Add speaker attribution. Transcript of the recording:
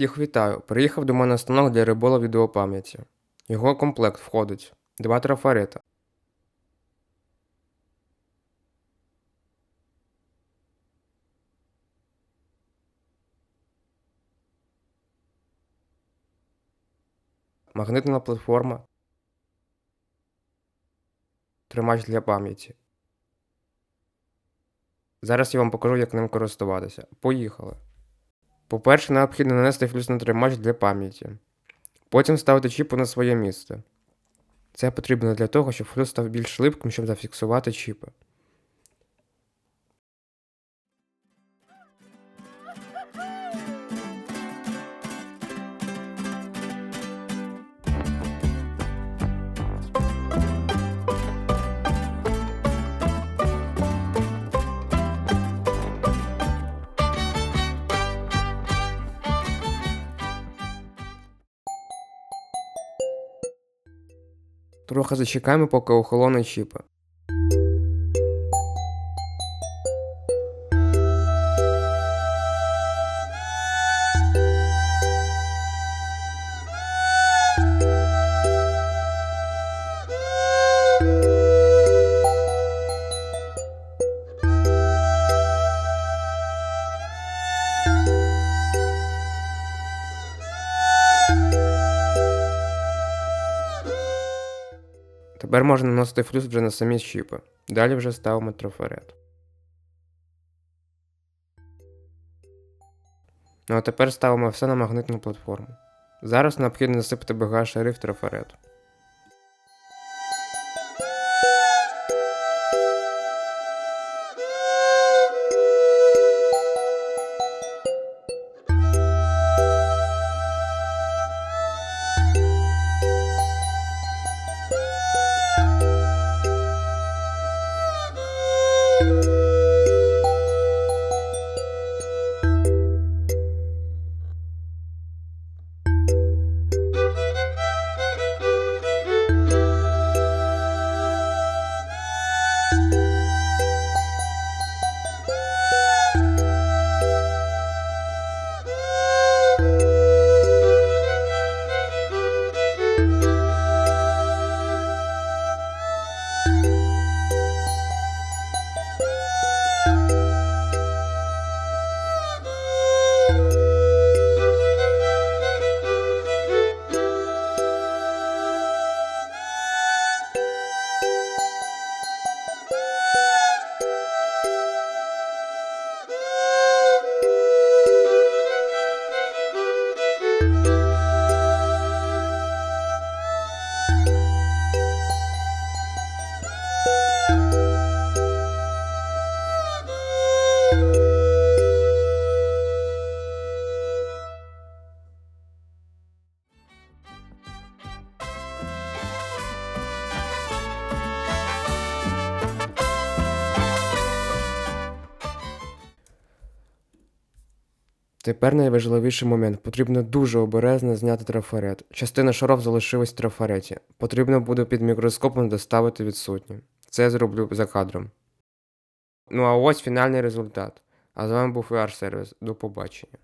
Speaker 1: Всіх вітаю! Приїхав до мене станок для рибола відеопам'яті. Його комплект входить два трафарета. Магнитна платформа. Тримач для пам'яті. Зараз я вам покажу, як ним користуватися. Поїхали. По-перше, необхідно нанести флюс на тримач для пам'яті. Потім ставити чіпу на своє місце. Це потрібно для того, щоб флюс став більш липким, щоб зафіксувати чіпи. Трохи зачекаємо, поки охолоне чіпи. Тепер можна наносити флюс вже на самі щіпи. Далі вже ставимо трафарет. Ну а тепер ставимо все на магнитну платформу. Зараз необхідно засипати багаж шариф трафарету. Тепер найважливіший момент. Потрібно дуже обережно зняти трафарет. Частина шаров залишилась в трафареті. Потрібно буде під мікроскопом доставити відсутні. Це я зроблю за кадром. Ну а ось фінальний результат. А з вами був VR сервіс. До побачення.